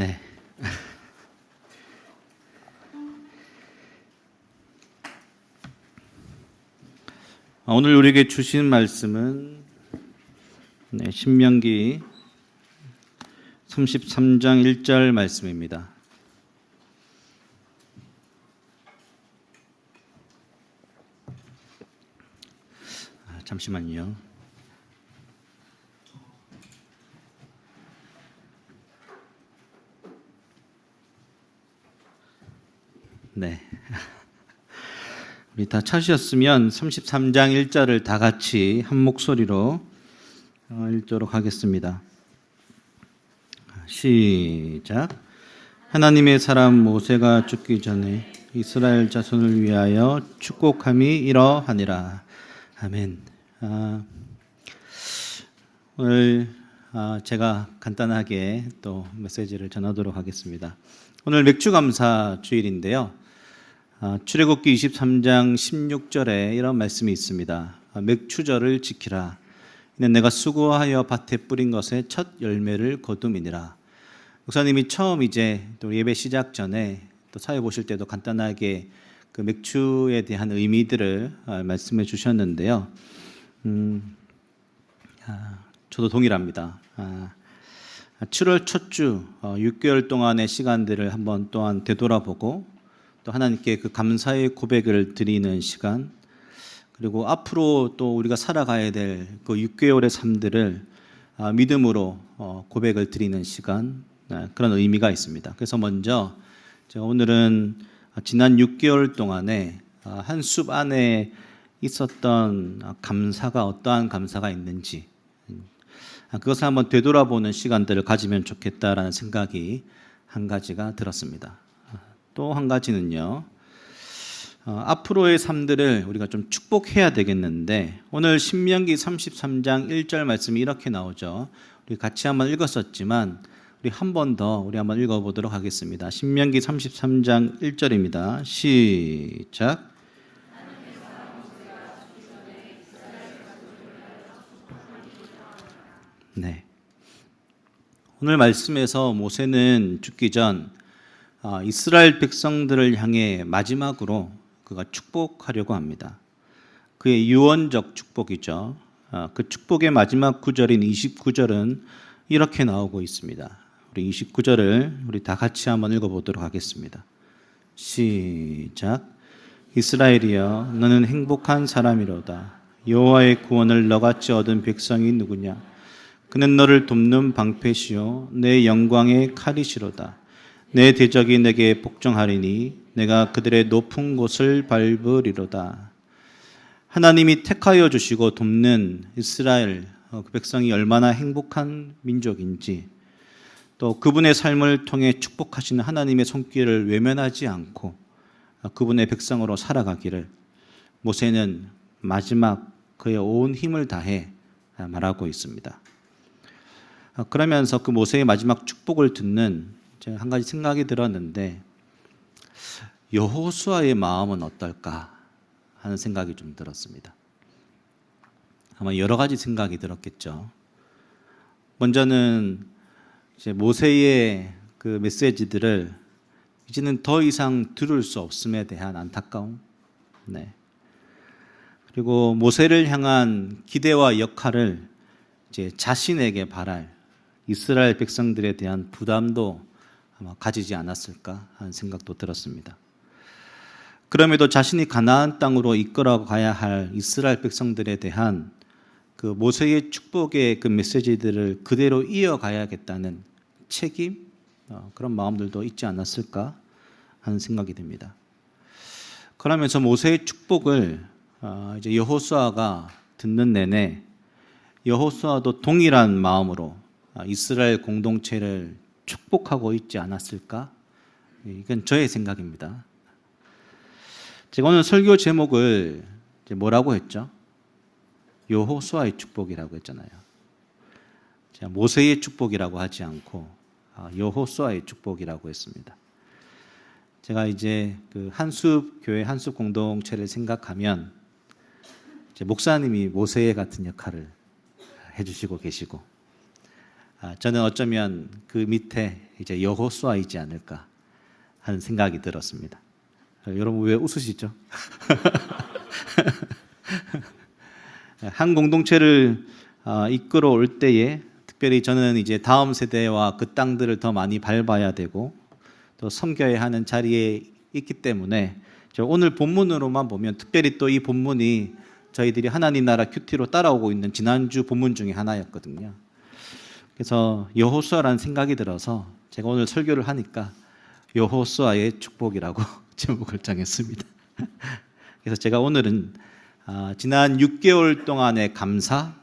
네. 아, 오늘 우리에게 주신 말씀은 네, 신명기 33장 1절 말씀입니다. 아, 잠시만요. 네. 우리 다 찾으셨으면 33장 1절을 다 같이 한 목소리로 어, 읽도록 하겠습니다. 시작. 하나님의 사람 모세가 죽기 전에 이스라엘 자손을 위하여 축복함이 이러하니라. 아멘. 아, 오늘 아, 제가 간단하게 또 메시지를 전하도록 하겠습니다. 오늘 맥주 감사 주일인데요. 아, 출애굽기 23장 16절에 이런 말씀이 있습니다. 아, 맥추절을 지키라. 이는 내가 수고하여 밭에 뿌린 것의 첫 열매를 거둠이니라. 목사님이 처음 이제 또 예배 시작 전에 또 사회 보실 때도 간단하게 그 맥주에 대한 의미들을 아, 말씀해 주셨는데요. 음, 아, 저도 동일합니다. 아, 7월 첫주 6개월 동안의 시간들을 한번 또한 되돌아보고 또 하나님께 그 감사의 고백을 드리는 시간 그리고 앞으로 또 우리가 살아가야 될 그 6개월의 삶들을 아, 믿음으로 어, 고백을 드리는 시간 네, 그런 의미가 있습니다. 그래서 먼저 오늘은 지난 6개월 동안에 아, 한숲 안에 있었던 감사가 어떠한 감사가 있는지 아, 그것을 한번 되돌아보는 시간들을 가지면 좋겠다라는 생각이 한 가지가 들었습니다. 또 한 가지는요. 어, 앞으로의 삶들을 우리가 좀 축복해야 되겠는데 오늘 신명기 33장 1절 말씀이 이렇게 나오죠. 우리 같이 한번 읽었었지만 우리 한 번 더 우리 한번 읽어 보도록 하겠습니다. 신명기 33장 1절입니다. 시작. 네. 오늘 말씀에서 모세는 죽기 전 아, 이스라엘 백성들을 향해 마지막으로 그가 축복하려고 합니다. 그의 유언적 축복이죠. 아, 그 축복의 마지막 구절인 29절은 이렇게 나오고 있습니다. 우리 29절을 우리 다 같이 한번 읽어보도록 하겠습니다. 시작. 이스라엘이여, 너는 행복한 사람이로다. 여호와의 구원을 너같이 얻은 백성이 누구냐? 그는 너를 돕는 방패시요, 내 영광의 칼이시로다. 내 대적이 내게 복종하리니 내가 그들의 높은 곳을 밟으리로다. 하나님이 택하여 주시고 돕는 이스라엘 어, 그 백성이 얼마나 행복한 민족인지 또 그분의 삶을 통해 축복하시는 하나님의 손길을 외면하지 않고 어, 그분의 백성으로 살아가기를 모세는 마지막 그의 온 힘을 다해 말하고 있습니다. 어, 그러면서 그 모세의 마지막 축복을 듣는 제가 한 가지 생각이 들었는데 여호수아의 마음은 어떨까 하는 생각이 좀 들었습니다. 아마 여러 가지 생각이 들었겠죠. 먼저는 모세의 그 메시지들을 이제는 더 이상 들을 수 없음에 대한 안타까움. 네. 그리고 모세를 향한 기대와 역할을 이제 자신에게 바랄 이스라엘 백성들에 대한 부담도 아마 가지지 않았을까 하는 생각도 들었습니다. 그럼에도 자신이 가나안 땅으로 이끌어 가야 할 이스라엘 백성들에 대한 그 모세의 축복의 그 메시지들을 그대로 이어가야겠다는 책임 어, 그런 마음들도 있지 않았을까 하는 생각이 듭니다. 그러면서 모세의 축복을 어, 이제 여호수아가 듣는 내내 여호수아도 동일한 마음으로 어, 이스라엘 공동체를 축복하고 있지 않았을까? 이건 저의 생각입니다. 제가 오늘 설교 제목을 뭐라고 했죠? 여호수아의 축복이라고 했잖아요. 제가 모세의 축복이라고 하지 않고 아, 여호수아의 축복이라고 했습니다. 제가 이제 그 한숲 교회 한숲 공동체를 생각하면 목사님이 모세 같은 역할을 해주시고 계시고 아, 저는 어쩌면 그 밑에 이제 여호수아이지 않을까 하는 생각이 들었습니다. 아, 여러분 왜 웃으시죠? 한 공동체를 아, 이끌어 올 때에 특별히 저는 이제 다음 세대와 그 땅들을 더 많이 밟아야 되고 또 섬겨야 하는 자리에 있기 때문에 저 오늘 본문으로만 보면 특별히 또 이 본문이 저희들이 하나님 나라 큐티로 따라오고 있는 지난주 본문 중에 하나였거든요. 그래서 여호수아라는 생각이 들어서 제가 오늘 설교를 하니까 여호수아의 축복이라고 제목을 정했습니다. 그래서 제가 오늘은 아, 지난 6개월 동안의 감사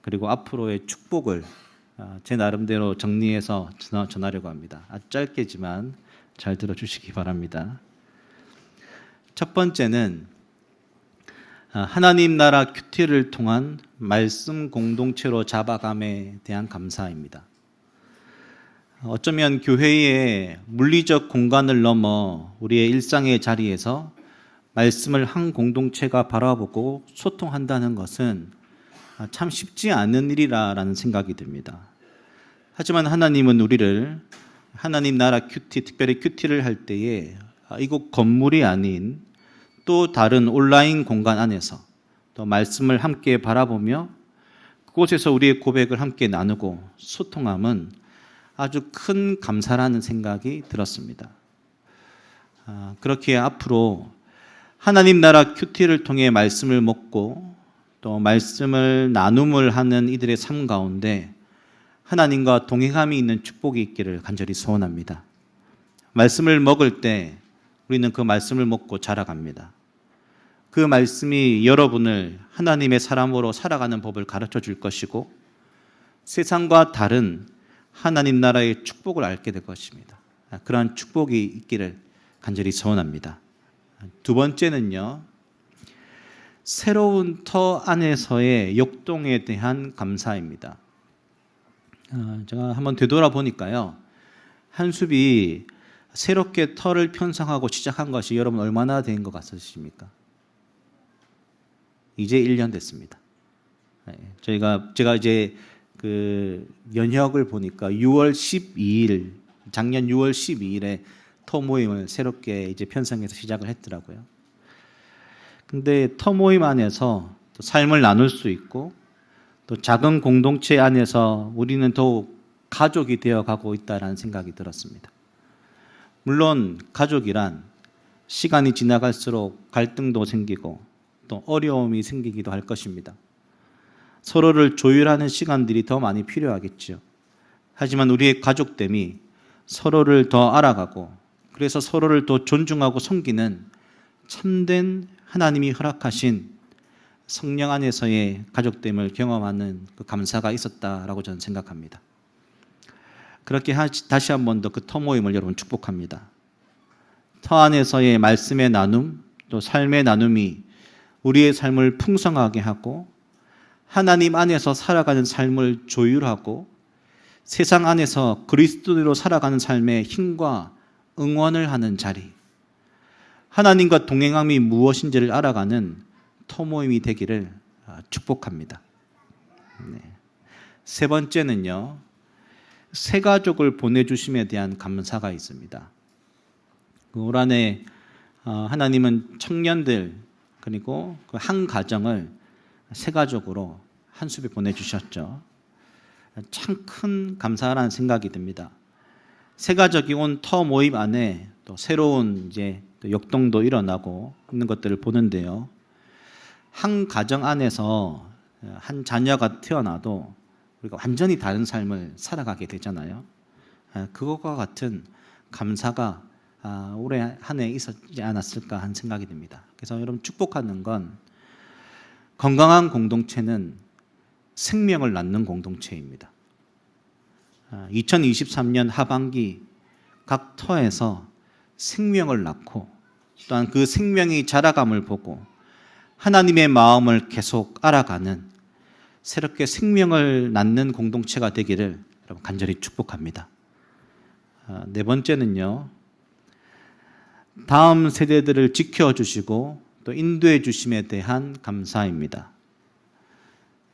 그리고 앞으로의 축복을 아, 제 나름대로 정리해서 전하- 전하려고 합니다. 짧게지만 잘 들어주시기 바랍니다. 첫 번째는 아, 하나님 나라 큐티를 통한 말씀 공동체로 잡아감에 대한 감사입니다. 어쩌면 교회의 물리적 공간을 넘어 우리의 일상의 자리에서 말씀을 한 공동체가 바라보고 소통한다는 것은 아, 참 쉽지 않은 일이라는 생각이 듭니다. 하지만 하나님은 우리를 하나님 나라 큐티, 특별히 큐티를 할 때에 아, 이곳 건물이 아닌 또 다른 온라인 공간 안에서 또 말씀을 함께 바라보며 그곳에서 우리의 고백을 함께 나누고 소통함은 아주 큰 감사라는 생각이 들었습니다. 아, 그렇기에 앞으로 하나님 나라 큐티를 통해 말씀을 먹고 또 말씀을 나눔을 하는 이들의 삶 가운데 하나님과 동행함이 있는 축복이 있기를 간절히 소원합니다. 말씀을 먹을 때 우리는 그 말씀을 먹고 자라갑니다. 그 말씀이 여러분을 하나님의 사람으로 살아가는 법을 가르쳐 줄 것이고 세상과 다른 하나님 나라의 축복을 알게 될 것입니다. 그러한 축복이 있기를 간절히 소원합니다. 두 번째는요. 새로운 터 안에서의 역동에 대한 감사입니다. 어, 제가 한번 되돌아 보니까요. 한숲이 새롭게 터를 편성하고 시작한 것이 여러분 얼마나 된 것 같으십니까? 이제 1년 됐습니다. 네, 저희가 제가 이제 그 연혁을 보니까 6월 12일 작년 6월 12일에 터 모임을 새롭게 이제 편성해서 시작을 했더라고요. 근데 터 모임 안에서 또 삶을 나눌 수 있고 또 작은 공동체 안에서 우리는 더욱 가족이 되어 가고 있다라는 생각이 들었습니다. 물론 가족이란 시간이 지나갈수록 갈등도 생기고 또 어려움이 생기기도 할 것입니다. 서로를 조율하는 시간들이 더 많이 필요하겠죠. 하지만 우리의 가족됨이 서로를 더 알아가고 그래서 서로를 더 존중하고 섬기는 참된 하나님이 허락하신 성령 안에서의 가족됨을 경험하는 그 감사가 있었다라고 저는 생각합니다. 그렇게 하- 다시 한 번 더 그 터 모임을 여러분 축복합니다. 터 안에서의 말씀의 나눔, 또 삶의 나눔이 우리의 삶을 풍성하게 하고 하나님 안에서 살아가는 삶을 조율하고 세상 안에서 그리스도로 살아가는 삶의 힘과 응원을 하는 자리. 하나님과 동행함이 무엇인지를 알아가는 토모임이 되기를 아, 축복합니다. 네. 세 번째는요, 새 가족을 보내주심에 대한 감사가 있습니다. 그올 한해 어, 하나님은 청년들 그리고 그한 가정을 새 가족으로 한 숲에 보내주셨죠. 참 큰 감사라는 생각이 듭니다. 새 가족이 온 터 모임 안에 또 새로운 이제 또 역동도 일어나고 있는 것들을 보는데요. 한 가정 안에서 한 자녀가 태어나도 우리가 완전히 다른 삶을 살아가게 되잖아요. 아, 그것과 같은 감사가 아, 올해 한 해 있었지 않았을까 하는 생각이 듭니다. 그래서 여러분 축복하는 건 건강한 공동체는 생명을 낳는 공동체입니다. 2023년 하반기 각 터에서 생명을 낳고 또한 그 생명이 자라감을 보고 하나님의 마음을 계속 알아가는 새롭게 생명을 낳는 공동체가 되기를 여러분 간절히 축복합니다. 아, 네 번째는요. 다음 세대들을 지켜 주시고 또 인도해 주심에 대한 감사입니다.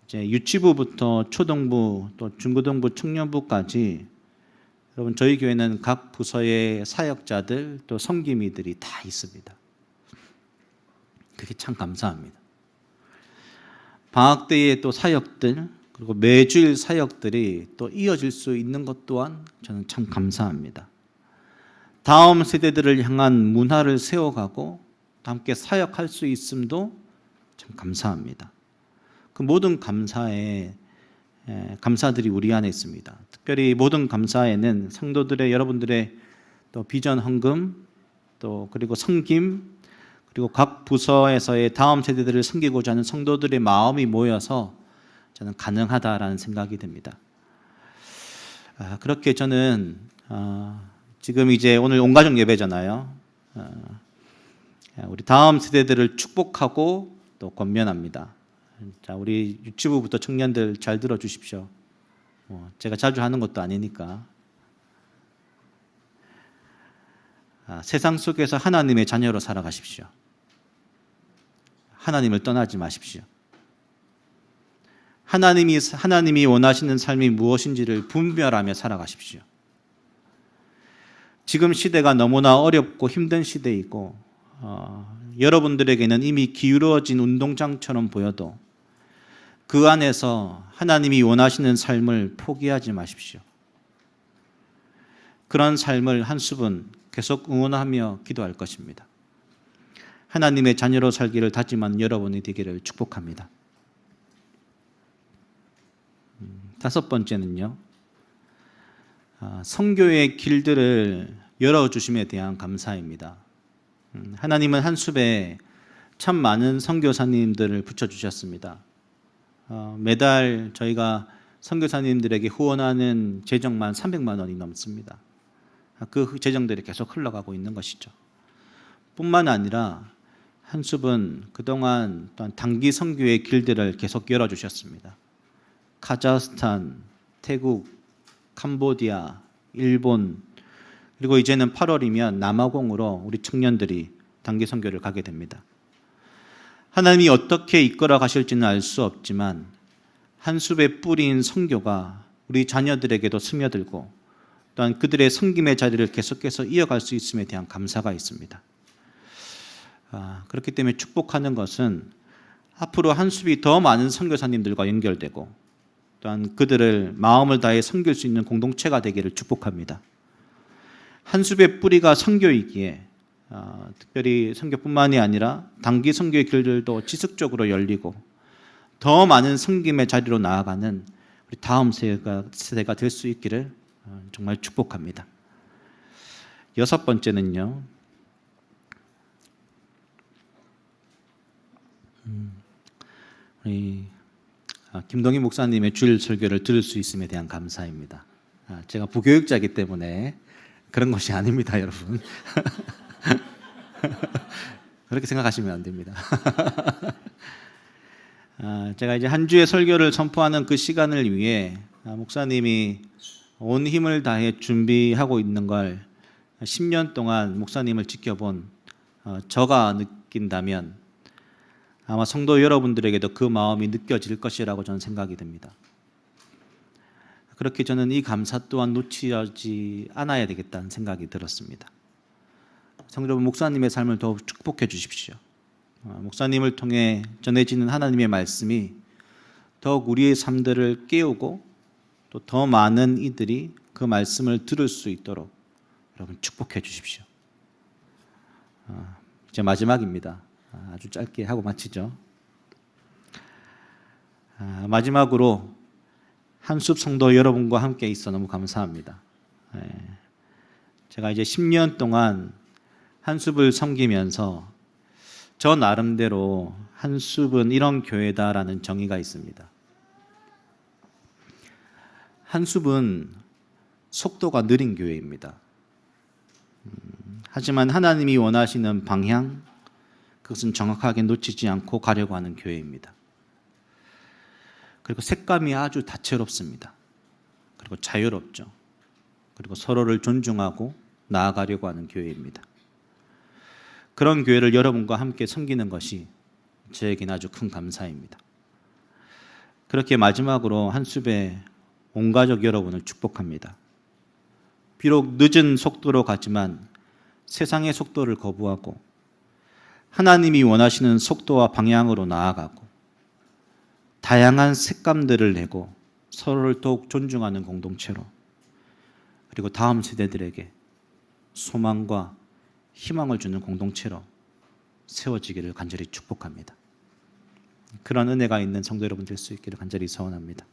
이제 유치부부터 초등부 또 중고등부 청년부까지 여러분 저희 교회는 각 부서의 사역자들 또 섬김이들이 다 있습니다. 그게 참 감사합니다. 방학 때의 또 사역들 그리고 매주일 사역들이 또 이어질 수 있는 것 또한 저는 참 감사합니다. 다음 세대들을 향한 문화를 세워가고 또 함께 사역할 수 있음도 참 감사합니다. 그 모든 감사에 에, 감사들이 우리 안에 있습니다. 특별히 모든 감사에는 성도들의 여러분들의 또 비전 헌금 또 그리고 섬김 그리고 각 부서에서의 다음 세대들을 섬기고자 하는 성도들의 마음이 모여서 저는 가능하다라는 생각이 듭니다. 아, 그렇게 저는 아, 지금 이제 오늘 온 가족 예배잖아요. 아, 우리 다음 세대들을 축복하고 또 권면합니다. 자, 우리 유치부부터 청년들 잘 들어주십시오. 뭐 제가 자주 하는 것도 아니니까. 아, 세상 속에서 하나님의 자녀로 살아가십시오. 하나님을 떠나지 마십시오. 하나님이 하나님이 원하시는 삶이 무엇인지를 분별하며 살아가십시오. 지금 시대가 너무나 어렵고 힘든 시대이고 어, 여러분들에게는 이미 기울어진 운동장처럼 보여도 그 안에서 하나님이 원하시는 삶을 포기하지 마십시오. 그런 삶을 한 수분 계속 응원하며 기도할 것입니다. 하나님의 자녀로 살기를 다짐한 여러분이 되기를 축복합니다. 음, 다섯 번째는요. 아, 성교의 길들을 열어주심에 대한 감사입니다. 음, 하나님은 한숲에 참 많은 선교사님들을 붙여주셨습니다. 어, 매달 저희가 선교사님들에게 후원하는 재정만 300만 원이 넘습니다. 아, 그 재정들이 계속 흘러가고 있는 것이죠. 뿐만 아니라 한숲은 그동안 또한 단기 선교의 길들을 계속 열어주셨습니다. 카자흐스탄, 태국, 캄보디아, 일본 그리고 이제는 8월이면 남아공으로 우리 청년들이 단기 선교를 가게 됩니다. 하나님이 어떻게 이끌어 가실지는 알 수 없지만 한 숲의 뿌리인 선교가 우리 자녀들에게도 스며들고 또한 그들의 섬김의 자리를 계속해서 이어갈 수 있음에 대한 감사가 있습니다. 아, 그렇기 때문에 축복하는 것은 앞으로 한 숲이 더 많은 선교사님들과 연결되고 또한 그들을 마음을 다해 섬길 수 있는 공동체가 되기를 축복합니다. 한 숲의 뿌리가 선교이기에 어, 특별히 선교뿐만이 아니라 단기 선교의 길들도 지속적으로 열리고 더 많은 섬김의 자리로 나아가는 우리 다음 세대가, 세대가 될 수 있기를 어, 정말 축복합니다. 여섯 번째는요. 음, 우리 아, 김동희 목사님의 주일 설교를 들을 수 있음에 대한 감사입니다. 아, 제가 부교육자이기 때문에 그런 것이 아닙니다, 여러분. 그렇게 생각하시면 안 됩니다. 아, 제가 이제 한 주의 설교를 선포하는 그 시간을 위해 목사님이 온 힘을 다해 준비하고 있는 걸 10년 동안 목사님을 지켜본 어, 저가 느낀다면 아마 성도 여러분들에게도 그 마음이 느껴질 것이라고 저는 생각이 됩니다. 그렇게 저는 이 감사 또한 놓치지 않아야 되겠다는 생각이 들었습니다. 성도 목사님의 삶을 더욱 축복해 주십시오. 어, 목사님을 통해 전해지는 하나님의 말씀이 더욱 우리의 삶들을 깨우고 또 더 많은 이들이 그 말씀을 들을 수 있도록 여러분 축복해 주십시오. 어, 이제 마지막입니다. 아, 아주 짧게 하고 마치죠. 아, 마지막으로 한숲 성도 여러분과 함께 있어 너무 감사합니다. 예. 제가 이제 10년 동안 한숲을 섬기면서 저 나름대로 한숲은 이런 교회다라는 정의가 있습니다. 한숲은 속도가 느린 교회입니다. 음, 하지만 하나님이 원하시는 방향, 그것은 정확하게 놓치지 않고 가려고 하는 교회입니다. 그리고 색감이 아주 다채롭습니다. 그리고 자유롭죠. 그리고 서로를 존중하고 나아가려고 하는 교회입니다. 그런 교회를 여러분과 함께 섬기는 것이 저에게는 아주 큰 감사입니다. 그렇게 마지막으로 한숲에 온 가족 여러분을 축복합니다. 비록 늦은 속도로 가지만 세상의 속도를 거부하고 하나님이 원하시는 속도와 방향으로 나아가고 다양한 색감들을 내고 서로를 더욱 존중하는 공동체로 그리고 다음 세대들에게 소망과 희망을 주는 공동체로 세워지기를 간절히 축복합니다. 그런 은혜가 있는 성도 여러분 될 수 있기를 간절히 소원합니다.